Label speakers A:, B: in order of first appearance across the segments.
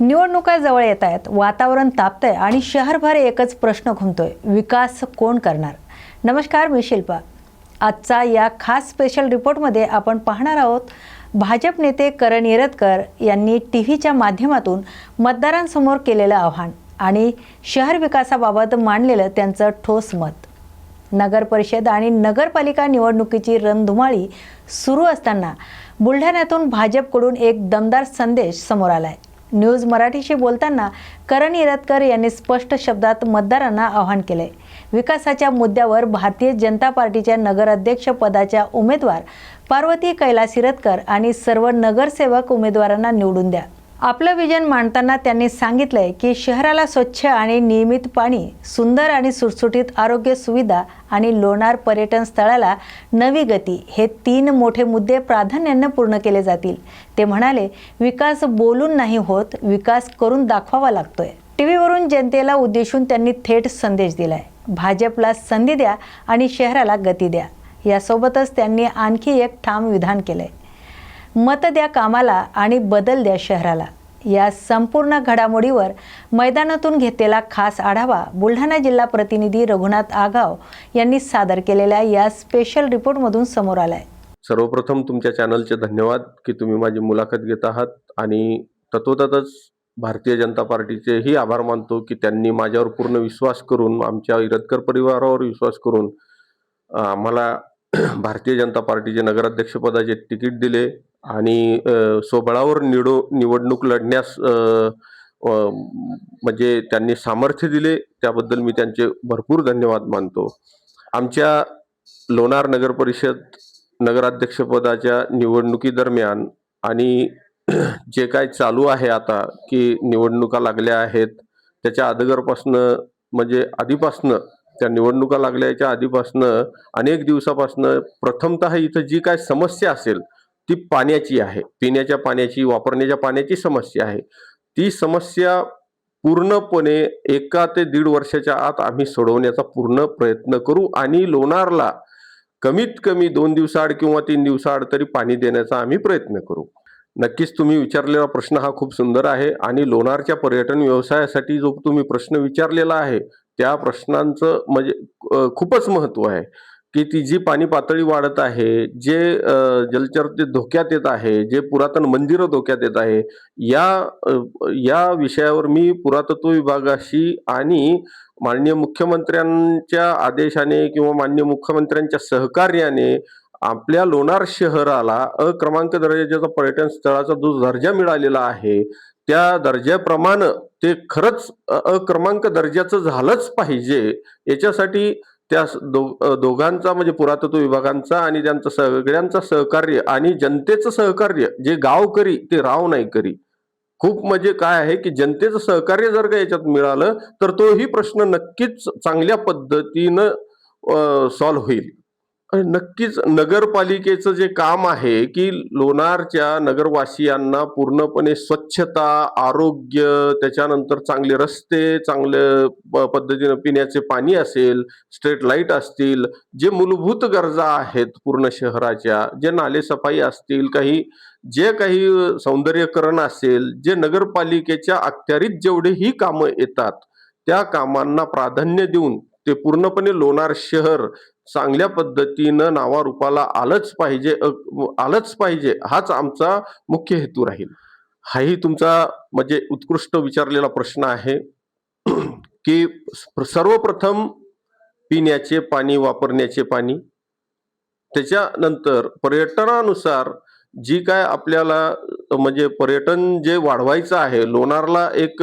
A: निवडणुका जवळ येत आहेत. वातावरण तापतंय आणि शहरभर एकच प्रश्न घुमतोय. विकास कोण करणार? नमस्कार मी शिल्पा. आजचा या खास स्पेशल रिपोर्टमध्ये आपण पाहणार आहोत भाजप नेते करण येरतकर यांनी टी व्हीच्या माध्यमातून मतदारांसमोर केलेलं आव्हान आणि शहर विकासाबाबत मांडलेलं त्यांचं ठोस मत. नगर परिषद आणि नगरपालिका निवडणुकीची रणधुमाळी सुरू असताना बुलढाण्यातून भाजपकडून एक दमदार संदेश समोर आला आहे न्यूज मराठीशी बोलताना करण इरतकर यांनी स्पष्ट शब्दात मतदारांना आवाहन केले. विकासाच्या मुद्द्यावर भारतीय जनता पार्टीच्या नगराध्यक्ष पदाच्या उमेदवार पार्वती कैलास इरतकर आणि सर्व नगरसेवक उमेदवारांना निवडून द्या. आपलं विजन मांडताना त्यांनी सांगितलंय की शहराला स्वच्छ आणि नियमित पाणी सुंदर आणि सुटसुटीत आरोग्य सुविधा आणि लोणार पर्यटन स्थळाला नवी गती हे तीन मोठे मुद्दे प्राधान्यानं पूर्ण केले जातील. ते म्हणाले विकास बोलून नाही होत विकास करून दाखवावा लागतोय. टीव्हीवरून जनतेला उद्देशून त्यांनी थेट संदेश दिलाय भाजपला संधी द्या आणि शहराला गती द्या. यासोबतच त्यांनी आणखी एक ठाम विधान केलंय. मत द्या कामाला आणि बदल द्या शहराला. या संपूर्ण घडामोडीवर मैदानातून घेतलेला खास आढावा बुलढाणा जिल्हा प्रतिनिधी रघुनाथ आगाव यांनी सादर केलेल्या या स्पेशल रिपोर्टमधून समोर आलाय.
B: सर्वप्रथम तुमच्या चॅनलचे धन्यवाद की तुम्ही माझी मुलाखत घेत आहात आणि तत्वतच भारतीय जनता पार्टीचेही आभार मानतो की त्यांनी माझ्यावर पूर्ण विश्वास करून आमच्या इरतकर परिवारावर विश्वास करून आम्हाला भारतीय जनता पार्टीचे नगराध्यक्षपदाचे तिकीट दिले. आणि स्वबळावर निवडो निवडणूक लढण्यास म्हणजे त्यांनी सामर्थ्य दिले त्याबद्दल मी त्यांचे भरपूर धन्यवाद मानतो. आमच्या लोणार नगर परिषद नगराध्यक्षपदाच्या निवडणुकीदरम्यान आणि जे काय चालू आहे आता की निवडणुका लागल्या आहेत त्याच्या अगोदरपासनं म्हणजे आधीपासनं त्या निवडणुका लागल्याच्या आधीपासनं अनेक दिवसापासनं प्रथमतः इथं जी काय समस्या असेल ती पाण्याची आहे. पिण्याच्या पाण्याची वापरण्याच्या पाण्याची समस्या आहे. ती समस्या पूर्णपणे एका ते दीड वर्षाच्या आत आम्ही सोडवण्याचा पूर्ण प्रयत्न करू आणि लोणारला कमीत कमी दोन दिवसाआड किंवा तीन दिवसाआड तरी पाणी देण्याचा आम्ही प्रयत्न करू. नक्कीच तुम्ही विचारलेला प्रश्न हा खूप सुंदर आहे आणि लोणारच्या पर्यटन व्यवसायासाठी जो तुम्ही प्रश्न विचारलेला आहे त्या प्रश्नांचं म्हणजे खूपच महत्त्व आहे. की ती जी पाणी पातळी वाढत आहे जे जलचर ते धोक्यात येत आहे जे पुरातन मंदिरं धोक्यात येत आहे या अ, या विषयावर मी पुरातत्व विभागाशी आणि माननीय मुख्यमंत्र्यांच्या आदेशाने किंवा माननीय मुख्यमंत्र्यांच्या सहकार्याने आपल्या लोणार शहराला अक्रमांक दर्जाचा पर्यटन स्थळाचा जो दर्जा मिळालेला आहे त्या दर्जाप्रमाणे ते खरंच अ- अक्रमांक दर्जाचं झालंच पाहिजे याच्यासाठी त्या दो दोघांचा म्हणजे पुरातत्व विभागांचा आणि त्यांचं सगळ्यांचं सहकार्य आणि जनतेचं सहकार्य जे गाव करी ते राव नाही करी खूप म्हणजे काय आहे की जनतेचं सहकार्य जर का याच्यात मिळालं तर तोही प्रश्न नक्कीच चांगल्या पद्धतीनं सॉल्व्ह होईल. नक्कीच नगरपालिकेचं जे काम आहे की लोणारच्या नगरवासियांना पूर्णपणे स्वच्छता आरोग्य त्याच्यानंतर चांगले रस्ते चांगलं प- पद्धतीनं पिण्याचे पाणी असेल स्ट्रीट लाइट असतील जे मूलभूत गरजा आहेत पूर्ण शहराच्या जे नालेसफाई असतील काही जे काही सौंदर्यकरण असेल जे नगरपालिकेच्या अखत्यारीत जेवढेही कामं येतात त्या कामांना प्राधान्य देऊन ते पूर्णपणे लोणार शहर चांगल्या पद्धतीनं नावारूपाला आलंच पाहिजे आलंच पाहिजे हाच आमचा मुख्य हेतू राहील. हाही तुमचा म्हणजे उत्कृष्ट विचारलेला प्रश्न आहे की सर्वप्रथम पिण्याचे पाणी वापरण्याचे पाणी त्याच्यानंतर पर्यटनानुसार जी काय आपल्याला म्हणजे पर्यटन जे वाढवायचं आहे लोणारला एक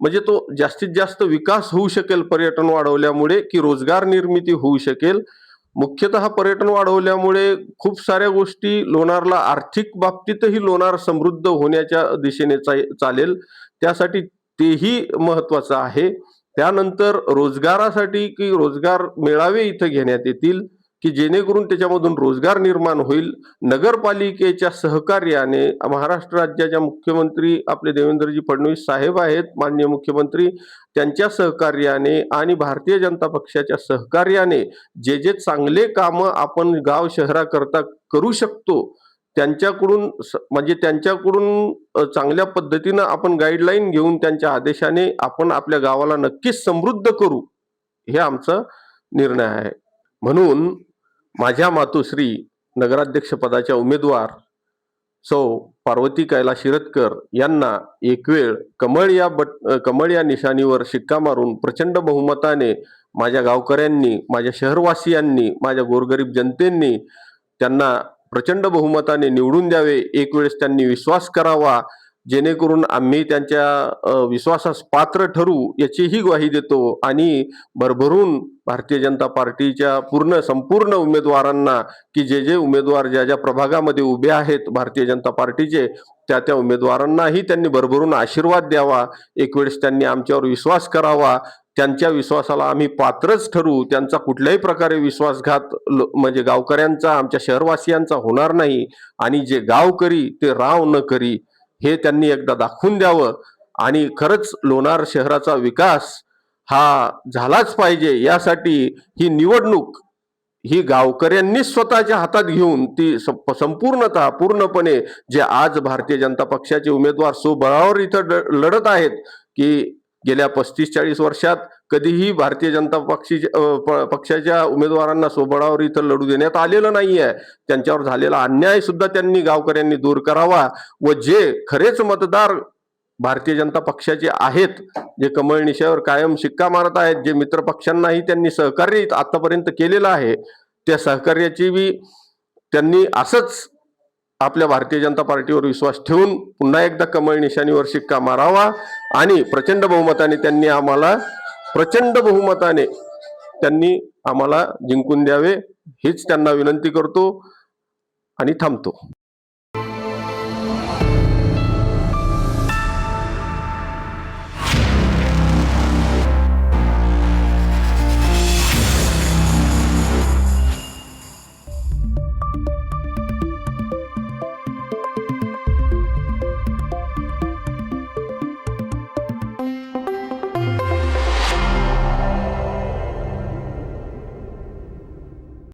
B: म्हणजे तो जास्तीत जास्त विकास होऊ शकेल पर्यटन वाढवल्यामुळे की रोजगार निर्मिती होऊ शकेल. मुख्यतः पर्यटन वाढवल्यामुळे खूप साऱ्या गोष्टी लोणारला आर्थिक बाबतीतही लोणार समृद्ध होण्याच्या दिशेने चालेल. त्यासाठी तेही महत्वाचं आहे. त्यानंतर रोजगारासाठी की रोजगार मेळावे इथं घेण्यात येतील. की जेणेकरून त्याच्यामधून रोजगार निर्माण होईल. नगरपालिकेच्या सहकार्याने महाराष्ट्र राज्याच्या मुख्यमंत्री आपले देवेंद्रजी फडणवीस साहेब आहेत माननीय मुख्यमंत्री त्यांच्या सहकार्याने आणि भारतीय जनता पक्षाच्या सहकार्याने जे जे चांगले कामं आपण गाव शहराकरता करू शकतो त्यांच्याकडून स- म्हणजे त्यांच्याकडून चांगल्या पद्धतीनं आपण गाईडलाईन घेऊन त्यांच्या आदेशाने आपण आपल्या गावाला नक्कीच समृद्ध करू हे आमचा निर्णय आहे. म्हणून माझ्या मातोश्री नगराध्यक्षपदाच्या उमेदवार सौ पार्वती कैलास शिरतकर यांना एक वेळ कमळ या बट कमळ या निशाणीवर शिक्का मारून प्रचंड बहुमताने माझ्या गावकऱ्यांनी माझ्या शहरवासियांनी माझ्या गोरगरीब जनतेंनी त्यांना प्रचंड बहुमताने निवडून द्यावे. एक वेळेस त्यांनी विश्वास करावा. जेणेकरून आम्ही त्यांच्या विश्वासास पात्र ठरू याचीही ग्वाही देतो आणि भरभरून भारतीय जनता पार्टीच्या पूर्ण संपूर्ण उमेदवारांना की जे जे उमेदवार ज्या ज्या प्रभागामध्ये उभे आहेत भारतीय जनता पार्टीचे त्या त्या उमेदवारांनाही त्यांनी भरभरून आशीर्वाद द्यावा. एक वेळेस त्यांनी आमच्यावर विश्वास करावा. त्यांच्या विश्वासाला आम्ही पात्रच ठरू. त्यांचा कुठल्याही प्रकारे विश्वासघात लो- म्हणजे गावकऱ्यांचा आमच्या शहरवासियांचा होणार नाही. आणि जे गाव करी ते राव न करी हे त्यांनी एकदा दाखवून द्यावं. आणि खरंच लोणार शहराचा विकास हा झालाच पाहिजे यासाठी ही निवडणूक ही गावकऱ्यांनीच स्वतःच्या हातात घेऊन ती संपूर्णत संपूर्णतः पूर्णपणे जे आज भारतीय जनता पक्षाचे उमेदवार सुबळावर इथं लढत आहेत की गेल्या पस्तीस चाळीस वर्षात कधीही भारतीय जनता पक्षी पक्षाच्या उमेदवारांना सोबळावर इथं लढू देण्यात आलेलं नाही आहे त्यांच्यावर झालेला अन्याय सुद्धा त्यांनी गावकऱ्यांनी दूर करावा व जे खरेच मतदार भारतीय जनता पक्षाचे आहेत जे कमळ निशावर कायम शिक्का मारत आहेत जे मित्र पक्षांनाही त्यांनी सहकार्य आतापर्यंत केलेलं आहे त्या सहकार्याची बी त्यांनी असंच आपल्या भारतीय जनता पार्टीवर विश्वास ठेवून पुन्हा एकदा कमळ निशाणीवर शिक्का मारावा आणि प्रचंड बहुमताने त्यांनी आम्हाला प्रचंड बहुमताने त्यांनी आम्हाला जिंकून द्यावे हीच त्यांना विनंती करतो आणि थांबतो.